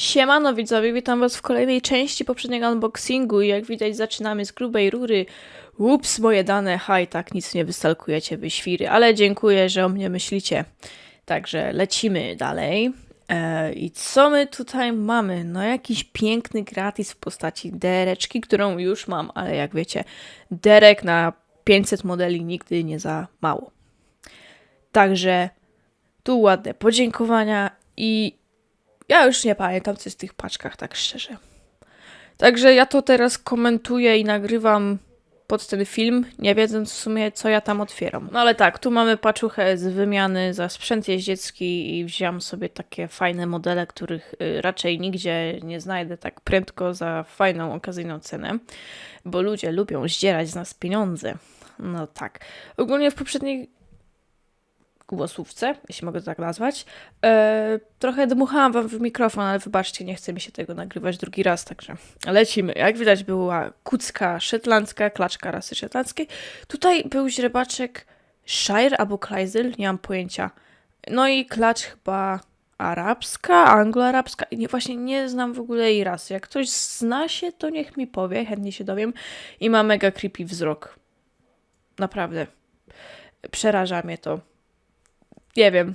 Siemano widzowie, witam was w kolejnej części poprzedniego unboxingu i jak widać zaczynamy z grubej rury. Ups, moje dane, haj, tak, nic nie wystalkujecie wy świry, ale dziękuję, że o mnie myślicie. Także lecimy dalej. E, I co my tutaj mamy? No jakiś piękny gratis w postaci dereczki, którą już mam, ale jak wiecie, derek na 500 modeli nigdy nie za mało. Także tu ładne podziękowania i ja już nie pamiętam, co jest w tych paczkach, tak szczerze. Także ja to teraz komentuję i nagrywam pod ten film, nie wiedząc w sumie, co ja tam otwieram. No ale tak, tu mamy paczuchę z wymiany za sprzęt jeździecki i wziąłem sobie takie fajne modele, których y, raczej nigdzie nie znajdę tak prędko za fajną, okazyjną cenę, bo ludzie lubią zdzierać z nas pieniądze. No tak. Ogólnie w poprzedniej głosówce, jeśli mogę to tak nazwać. E, trochę dmuchałam wam w mikrofon, ale wybaczcie, nie chce mi się tego nagrywać drugi raz, także lecimy. Jak widać była kucka szetlandzka, klaczka rasy szetlandzkiej. Tutaj był źrebaczek Shire albo Kleisel, nie mam pojęcia. No i klacz chyba arabska, anglo-arabska. Nie, właśnie nie znam w ogóle jej rasy. Jak ktoś zna się, to niech mi powie, chętnie się dowiem. I ma mega creepy wzrok. Naprawdę. Przeraża mnie to nie wiem.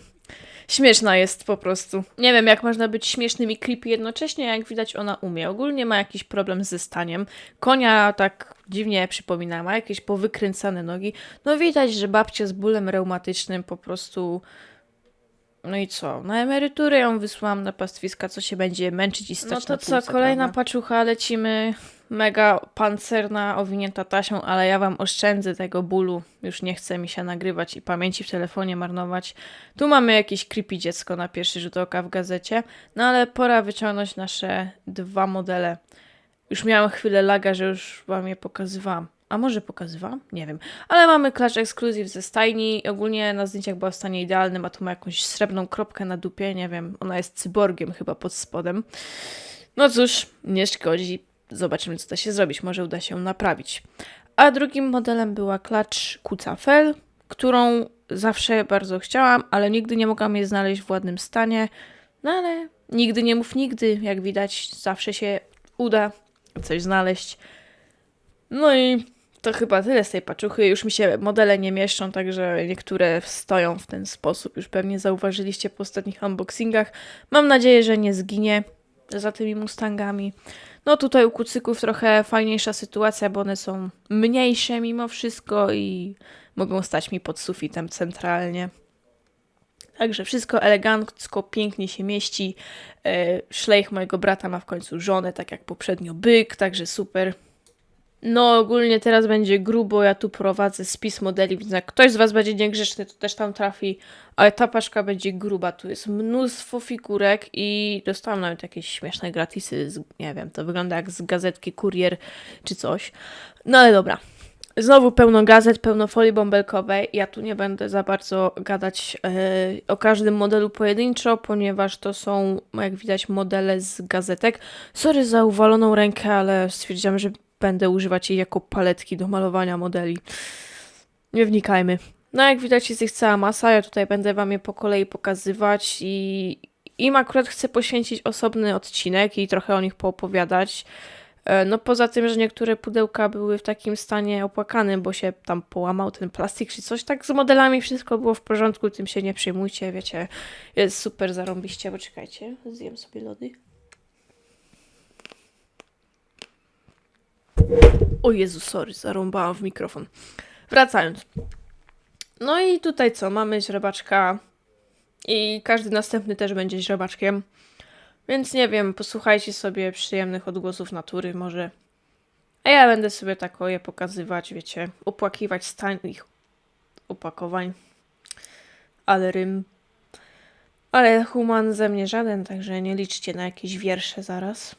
Śmieszna jest po prostu. Nie wiem, jak można być śmiesznym i creepy jednocześnie, jak widać ona umie. Ogólnie ma jakiś problem ze staniem. Konia tak dziwnie przypomina, ma jakieś powykręcane nogi. No widać, że babcia z bólem reumatycznym po prostu... No i co? Na emeryturę ją wysłałam na pastwiska, co się będzie męczyć i stać No to co, kolejna prawda? paczucha, lecimy. Mega pancerna, owinięta tasią, ale ja wam oszczędzę tego bólu. Już nie chce mi się nagrywać i pamięci w telefonie marnować. Tu mamy jakieś creepy dziecko na pierwszy rzut oka w gazecie, no ale pora wyciągnąć nasze dwa modele. Już miałam chwilę laga, że już wam je pokazywałam. A może pokazywałam? Nie wiem. Ale mamy Clash Exclusive ze stajni. Ogólnie na zdjęciach była w stanie idealnym, a tu ma jakąś srebrną kropkę na dupie. Nie wiem, ona jest cyborgiem chyba pod spodem. No cóż, nie szkodzi. Zobaczymy, co da się zrobić. Może uda się naprawić. A drugim modelem była klacz Kucafel, którą zawsze bardzo chciałam, ale nigdy nie mogłam jej znaleźć w ładnym stanie. No ale nigdy nie mów nigdy. Jak widać, zawsze się uda coś znaleźć. No i to chyba tyle z tej paczuchy. Już mi się modele nie mieszczą, także niektóre stoją w ten sposób. Już pewnie zauważyliście po ostatnich unboxingach. Mam nadzieję, że nie zginie za tymi Mustangami. No tutaj u kucyków trochę fajniejsza sytuacja, bo one są mniejsze mimo wszystko i mogą stać mi pod sufitem centralnie. Także wszystko elegancko, pięknie się mieści. E, Szlejch mojego brata ma w końcu żonę, tak jak poprzednio byk, także super. No ogólnie teraz będzie grubo, ja tu prowadzę spis modeli, więc jak ktoś z Was będzie niegrzeczny, to też tam trafi, ale ta paczka będzie gruba, tu jest mnóstwo figurek i dostałam nawet jakieś śmieszne gratisy, z, nie wiem, to wygląda jak z gazetki Kurier czy coś. No ale dobra, Znowu pełno gazet, pełno folii bąbelkowej. Ja tu nie będę za bardzo gadać e, o każdym modelu pojedynczo, ponieważ to są, jak widać, modele z gazetek. Sorry za uwaloną rękę, ale stwierdziłam, że będę używać jej jako paletki do malowania modeli. Nie wnikajmy. No jak widać jest ich cała masa, ja tutaj będę wam je po kolei pokazywać i im akurat chcę poświęcić osobny odcinek i trochę o nich poopowiadać. E, No poza tym, że niektóre pudełka były w takim stanie opłakanym, bo się tam połamał ten plastik czy coś, tak z modelami wszystko było w porządku, tym się nie przejmujcie, wiecie, jest super zarąbiście, bo czekajcie, zjem sobie lody. O Jezu, sorry, zarąbałam w mikrofon. Wracając. No i tutaj co, mamy źrebaczka i każdy następny też będzie źrebaczkiem. Więc nie wiem, posłuchajcie sobie przyjemnych odgłosów natury może. A ja będę sobie tak je pokazywać, wiecie, opłakiwać stan ich opakowań. Ale rym. Ale human ze mnie żaden, także nie liczcie na jakieś wiersze zaraz.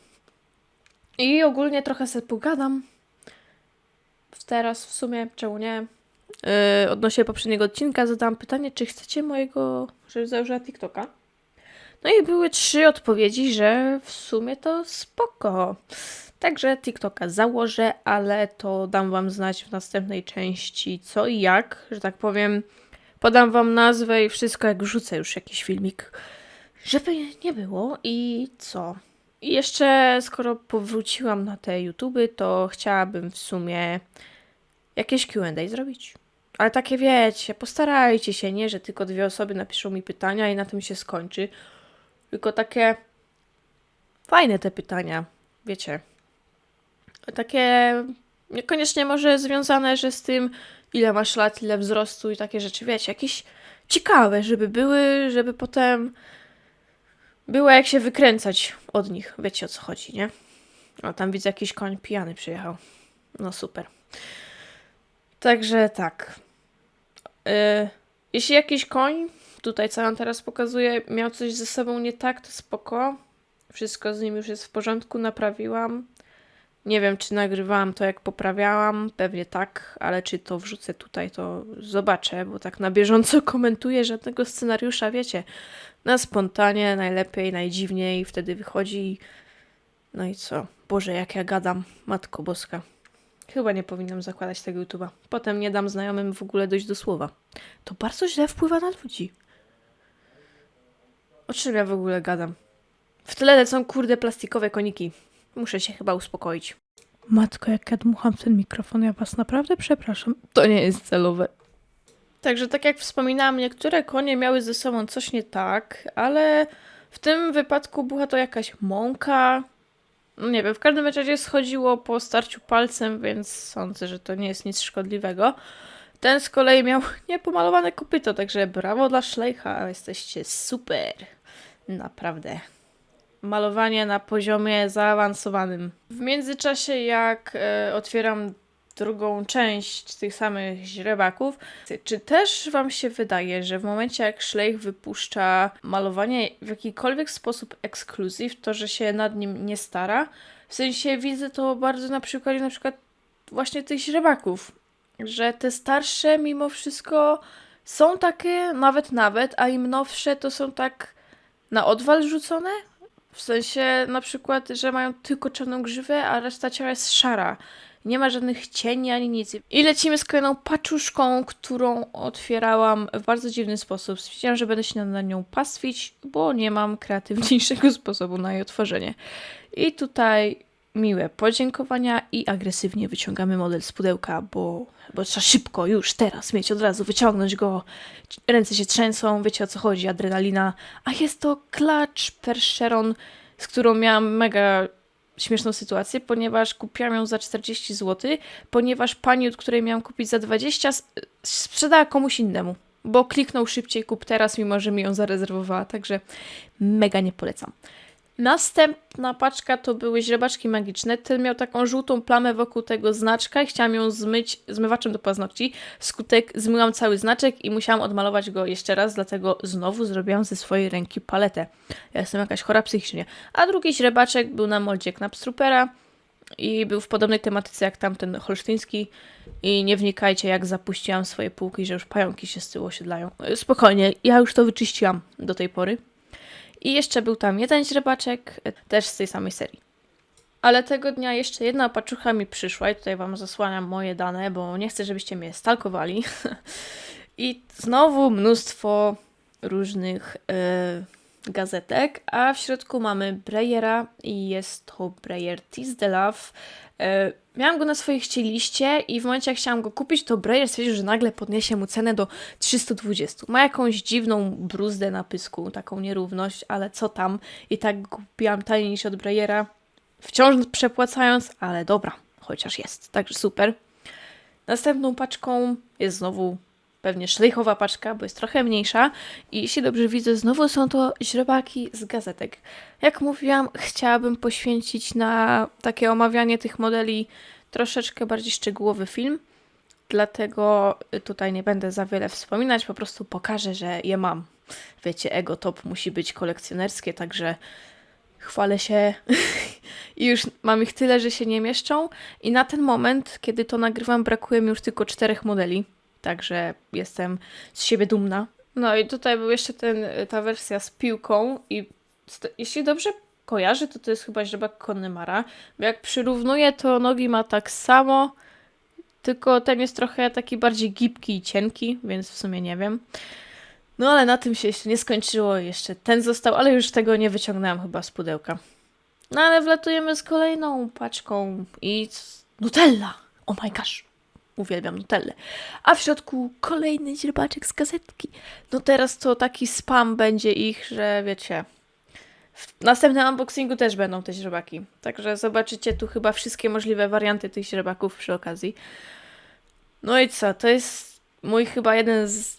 I ogólnie trochę sobie pogadam. Teraz w sumie, czemu nie? Yy, odnośnie poprzedniego odcinka zadałam pytanie, czy chcecie mojego, żeby założyła TikToka. No i były trzy odpowiedzi, że w sumie to spoko. Także TikToka założę, ale to dam Wam znać w następnej części co i jak, że tak powiem. Podam Wam nazwę i wszystko, jak wrzucę już jakiś filmik. Żeby nie było i co? I jeszcze, skoro powróciłam na te YouTube, to chciałabym w sumie jakieś QA zrobić. Ale takie wiecie, postarajcie się, nie, że tylko dwie osoby napiszą mi pytania i na tym się skończy. Tylko takie fajne te pytania, wiecie. Takie niekoniecznie może związane, że z tym, ile masz lat, ile wzrostu i takie rzeczy, wiecie, jakieś ciekawe, żeby były, żeby potem było jak się wykręcać od nich. Wiecie o co chodzi, nie? O, tam widzę jakiś koń pijany przyjechał. No super. Także tak. Yy, jeśli jakiś koń, tutaj co on teraz pokazuje, miał coś ze sobą nie tak, to spoko. Wszystko z nim już jest w porządku, naprawiłam. Nie wiem, czy nagrywałam to, jak poprawiałam. Pewnie tak, ale czy to wrzucę tutaj, to zobaczę, bo tak na bieżąco komentuję żadnego scenariusza, wiecie. Na spontanie, najlepiej, najdziwniej, wtedy wychodzi. No i co? Boże, jak ja gadam, Matko Boska. Chyba nie powinnam zakładać tego YouTube'a. Potem nie dam znajomym w ogóle dojść do słowa. To bardzo źle wpływa na ludzi. O czym ja w ogóle gadam? W tle lecą kurde plastikowe koniki. Muszę się chyba uspokoić. Matko, jak ja dmucham ten mikrofon, ja was naprawdę przepraszam. To nie jest celowe. Także tak jak wspominałam, niektóre konie miały ze sobą coś nie tak, ale w tym wypadku była to jakaś mąka. No nie wiem, w każdym razie schodziło po starciu palcem, więc sądzę, że to nie jest nic szkodliwego. Ten z kolei miał niepomalowane kopyto, także brawo dla Szlejcha, jesteście super. Naprawdę malowanie na poziomie zaawansowanym. W międzyczasie, jak e, otwieram drugą część tych samych źrebaków, czy też Wam się wydaje, że w momencie jak Schleich wypuszcza malowanie w jakikolwiek sposób ekskluzyw, to że się nad nim nie stara? W sensie widzę to bardzo na przykładzie na przykład właśnie tych źrebaków, że te starsze mimo wszystko są takie, nawet nawet, a im nowsze to są tak na odwal rzucone, w sensie na przykład, że mają tylko czarną grzywę, a reszta ciała jest szara. Nie ma żadnych cieni ani nic. I lecimy z kolejną paczuszką, którą otwierałam w bardzo dziwny sposób. Stwierdziłam, że będę się na nią pastwić, bo nie mam kreatywniejszego sposobu na jej otworzenie. I tutaj miłe podziękowania i agresywnie wyciągamy model z pudełka, bo, bo trzeba szybko, już teraz mieć, od razu wyciągnąć go. Ręce się trzęsą, wiecie o co chodzi, adrenalina. A jest to Clutch Percheron, z którą miałam mega śmieszną sytuację, ponieważ kupiłam ją za 40 zł, ponieważ pani, od której miałam kupić za 20, sprzedała komuś innemu, bo kliknął szybciej kup teraz, mimo że mi ją zarezerwowała, także mega nie polecam. Następna paczka to były źrebaczki magiczne. Ten miał taką żółtą plamę wokół tego znaczka i chciałam ją zmyć zmywaczem do paznokci. Skutek zmyłam cały znaczek i musiałam odmalować go jeszcze raz, dlatego znowu zrobiłam ze swojej ręki paletę. Ja jestem jakaś chora psychicznie. A drugi źrebaczek był na moldzie Knapstrupera i był w podobnej tematyce jak tamten holsztyński i nie wnikajcie jak zapuściłam swoje półki, że już pająki się z tyłu osiedlają. Spokojnie, ja już to wyczyściłam do tej pory. I jeszcze był tam jeden źrebaczek, też z tej samej serii. Ale tego dnia jeszcze jedna paczucha mi przyszła i tutaj Wam zasłaniam moje dane, bo nie chcę, żebyście mnie stalkowali. I znowu mnóstwo różnych yy, gazetek, a w środku mamy Breyera i jest to Breyer Tease the Love. Miałam go na swojej chcieliście i w momencie jak chciałam go kupić, to Breyer stwierdził, że nagle podniesie mu cenę do 320. Ma jakąś dziwną bruzdę na pysku, taką nierówność, ale co tam. I tak kupiłam taniej niż od Breyera, wciąż przepłacając, ale dobra, chociaż jest, także super. Następną paczką jest znowu pewnie szlejchowa paczka, bo jest trochę mniejsza i jeśli dobrze widzę, znowu są to źrebaki z gazetek. Jak mówiłam, chciałabym poświęcić na takie omawianie tych modeli troszeczkę bardziej szczegółowy film, dlatego tutaj nie będę za wiele wspominać, po prostu pokażę, że je mam. Wiecie, ego top musi być kolekcjonerskie, także chwalę się i już mam ich tyle, że się nie mieszczą. I na ten moment, kiedy to nagrywam, brakuje mi już tylko czterech modeli. Także jestem z siebie dumna. No i tutaj był jeszcze ten, ta wersja z piłką i jeśli dobrze kojarzę, to to jest chyba źrebak Connemara. Jak przyrównuję, to nogi ma tak samo, tylko ten jest trochę taki bardziej gibki i cienki, więc w sumie nie wiem. No ale na tym się jeszcze nie skończyło, jeszcze ten został, ale już tego nie wyciągnęłam chyba z pudełka. No ale wlatujemy z kolejną paczką i Nutella! Oh my gosh! Uwielbiam Nutellę. A w środku kolejny źrebaczek z gazetki. No teraz to taki spam będzie ich, że wiecie... W następnym unboxingu też będą te źrebaki. Także zobaczycie tu chyba wszystkie możliwe warianty tych źrebaków przy okazji. No i co? To jest mój chyba jeden z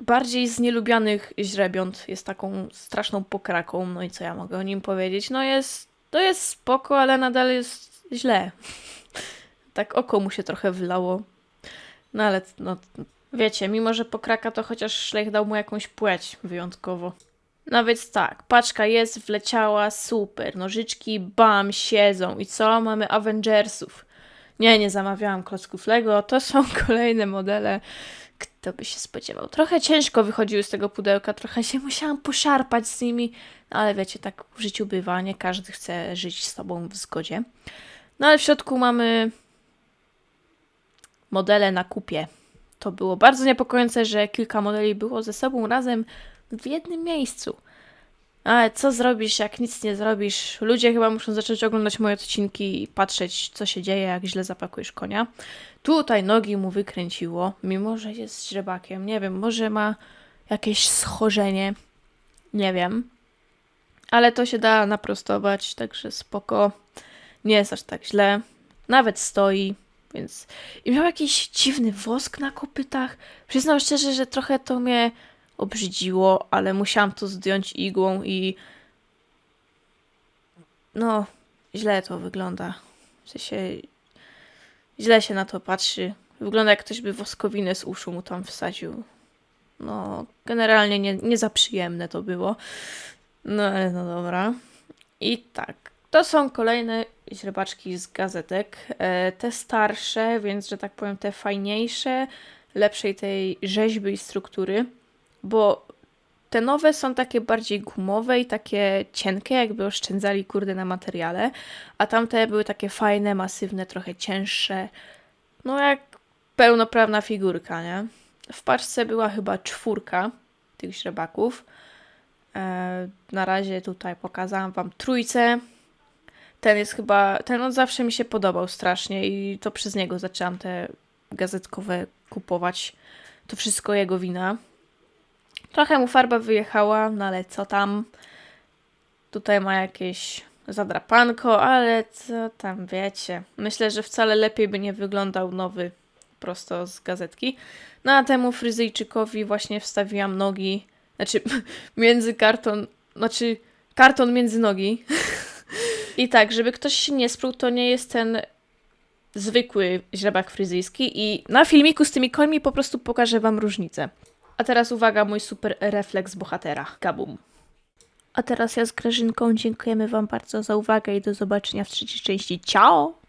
bardziej z nielubianych źrebiąt. Jest taką straszną pokraką. No i co ja mogę o nim powiedzieć? No jest, to jest spoko, ale nadal jest źle. Tak oko mu się trochę wlało. No ale no, wiecie, mimo że pokraka, to chociaż szlech dał mu jakąś płeć wyjątkowo. No więc tak, paczka jest, wleciała, super. Nożyczki, bam, siedzą. I co? Mamy Avengersów. Nie, nie zamawiałam klocków Lego. To są kolejne modele. Kto by się spodziewał? Trochę ciężko wychodziły z tego pudełka, trochę się musiałam poszarpać z nimi, no ale wiecie, tak w życiu bywa, nie każdy chce żyć z sobą w zgodzie. No ale w środku mamy modele na kupie. To było bardzo niepokojące, że kilka modeli było ze sobą razem w jednym miejscu. Ale co zrobisz, jak nic nie zrobisz? Ludzie chyba muszą zacząć oglądać moje odcinki i patrzeć, co się dzieje, jak źle zapakujesz konia. Tutaj nogi mu wykręciło, mimo że jest źrebakiem. Nie wiem, może ma jakieś schorzenie. Nie wiem. Ale to się da naprostować, także spoko. Nie jest aż tak źle. Nawet stoi, więc... I miał jakiś dziwny wosk na kopytach. Przyznam szczerze, że trochę to mnie obrzydziło, ale musiałam to zdjąć igłą i... No, źle to wygląda. W sensie... Źle się na to patrzy. Wygląda jak ktoś by woskowinę z uszu mu tam wsadził. No, generalnie nie, nie za przyjemne to było. No ale no dobra. I tak, to są kolejne źrebaczki z gazetek. E, te starsze, więc że tak powiem, te fajniejsze, lepszej tej rzeźby i struktury, bo te nowe są takie bardziej gumowe i takie cienkie, jakby oszczędzali kurde na materiale, a tamte były takie fajne, masywne, trochę cięższe. No jak pełnoprawna figurka, nie? W paczce była chyba czwórka tych źrebaków. E, na razie tutaj pokazałam wam trójce. Ten jest chyba, ten od zawsze mi się podobał strasznie i to przez niego zaczęłam te gazetkowe kupować. To wszystko jego wina. Trochę mu farba wyjechała, no ale co tam. Tutaj ma jakieś zadrapanko, ale co tam wiecie. Myślę, że wcale lepiej by nie wyglądał nowy prosto z gazetki. No a temu fryzyjczykowi właśnie wstawiłam nogi, znaczy między karton, znaczy karton między nogi. I tak, żeby ktoś się nie sprół, to nie jest ten zwykły źrebak fryzyjski i na filmiku z tymi końmi po prostu pokażę wam różnicę. A teraz uwaga, mój super refleks bohatera. Kabum. A teraz ja z Grażynką dziękujemy wam bardzo za uwagę i do zobaczenia w trzeciej części. Ciao!